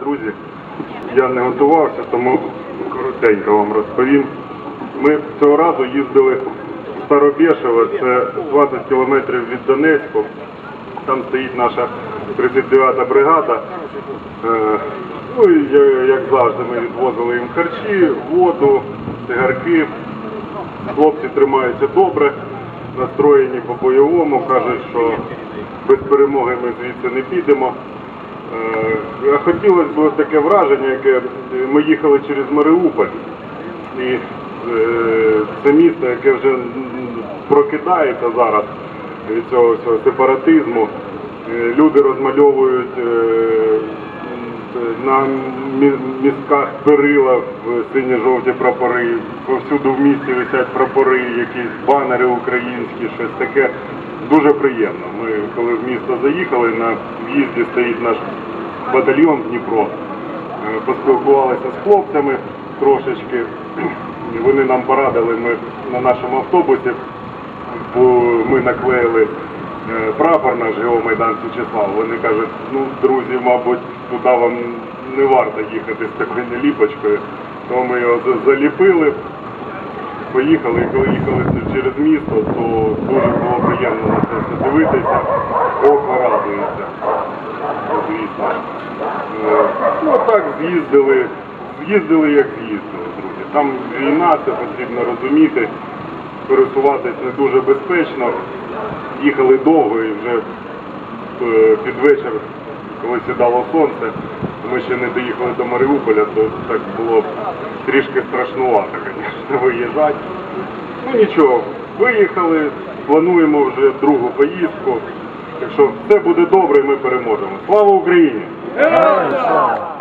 друзі. Я не готувався, тому коротенько вам розповім. Ми цього разу їздили в Старобєшево, це 20 кілометрів від Донецьку. Там стоїть наша 39-та бригада. Е, Ну і як завжди, ми відвозили їм харчі, воду, цигарки. Хлопці тримаються добре, настроєні по бойовому, кажуть, що без перемоги ми звідси не підемо. Е, Хотілося б таке враження, яке е, ми їхали через Маріуполь. І е, це місто, яке вже прокидається зараз від цього всього сепаратизму. Люди розмальовують на мі- містках перила в сині-жовті прапори. Повсюду в місті висять прапори, якісь банери українські, щось таке. Дуже приємно. Ми коли в місто заїхали, на в'їзді стоїть наш батальйон Дніпро. Е, Поспілкувалися з хлопцями трошечки. Вони нам порадили, ми на нашому автобусі, бо ми наклеїли е, прапор наш Геомайдан Січеслав. Вони кажуть, ну друзі, мабуть, туди вам не варто їхати з такою наліпочкою. То ми його заліпили, поїхали, і коли їхали через місто, то дуже було приємно на це все дивитися, око радується. Звісно. Е, Ну так з'їздили, з'їздили як з'їздили, друзі. Там війна, це потрібно розуміти. Пересуватись не дуже безпечно. Їхали довго і вже е, під вечір, коли сідало сонце, ми ще не доїхали до Маріуполя, то так було трішки страшнувато, звісно, виїжджати. Ну нічого, виїхали, плануємо вже другу поїздку. Якщо все буде добре, ми переможемо. Слава Україні! Героям слава!